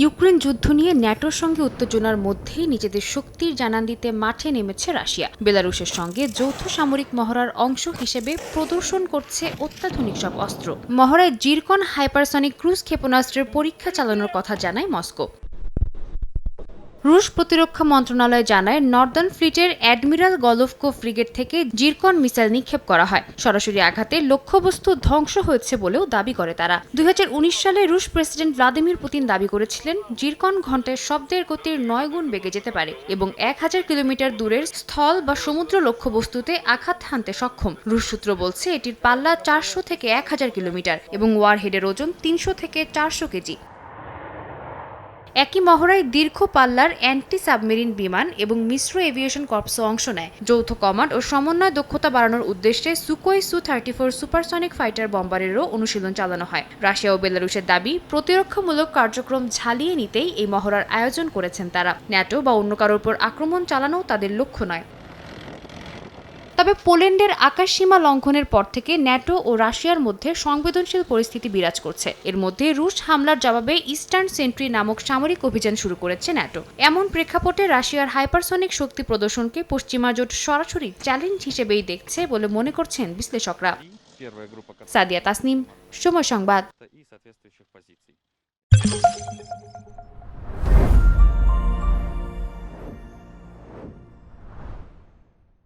Ukraine যুদ্ধ নিয়ে ন্যাটোর সঙ্গে উত্তেজনার মধ্যেই নিজেদের শক্তির জানান দিতে মাঠে নেমেছে রাশিয়া। বেলারুশের সঙ্গে যৌথ সামরিক মহড়ার অংশ হিসেবে প্রদর্শন করছে অত্যাধুনিক সব অস্ত্র। মহড়ায় জিরকন হাইপারসনিক ক্রুজ ক্ষেপণাস্ত্রের পরীক্ষা চালানোর কথা জানায় মস্কো। রুশ প্রতিরক্ষা মন্ত্রণালয় জানায়, নর্দার্ন ফ্লিটের অ্যাডমিরাল গলফকো ফ্রিগেট থেকে জিরকন মিসাইল নিক্ষেপ করা হয়। সরাসরি আঘাতে লক্ষ্যবস্তু ধ্বংস হয়েছে বলেও দাবি করে তারা। দুই হাজার উনিশ সালে রুশ প্রেসিডেন্ট ভ্লাদিমির পুতিন দাবি করেছিলেন, জিরকন ঘন্টায় শব্দের গতির নয় গুণ বেগে যেতে পারে এবং এক হাজার কিলোমিটার দূরের স্থল বা সমুদ্র লক্ষ্যবস্তুতে আঘাত হানতে সক্ষম। রুশ সূত্র বলছে, এটির পাল্লা চারশো থেকে এক হাজার কিলোমিটার এবং ওয়ারহেডের ওজন তিনশো থেকে চারশো কেজি। একই মহড়ায় দীর্ঘ পাল্লার অ্যান্টি সাবমেরিন বিমান এবং মিশ্র এভিয়েশন কর্পসও অংশ নেয়। যৌথ কমান্ড ও সমন্বয় দক্ষতা বাড়ানোর উদ্দেশ্যে Sukhoi Su thirty four supersonic fighter বম্বারেরও অনুশীলন চালানো হয়। রাশিয়া ও বেলারুশের দাবি, প্রতিরক্ষামূলক কার্যক্রম ঝালিয়ে নিতেই এই মহড়ার আয়োজন করেছেন তারা। ন্যাটো বা অন্য কারোর উপর আক্রমণ চালানো তাদের লক্ষ্য নয়। তবে পোল্যান্ডের আকাশসীমা লঙ্ঘনের পর থেকে ন্যাটো ও রাশিয়ার মধ্যে সংবেদনশীল পরিস্থিতি বিরাজ করছে। এর মধ্যে রুশ হামলার জবাবে ইস্টার্ন সেন্ট্রি নামক সামরিক অভিযান শুরু করেছে ন্যাটো। এমন প্রেক্ষাপটে রাশিয়ার হাইপারসনিক শক্তি প্রদর্শনকে পশ্চিমা জোট সরাসরি চ্যালেঞ্জ হিসেবেই দেখছে বলে মনে করছেন বিশ্লেষকরা। সাদিয়া তাসনিম, সময় সংবাদ।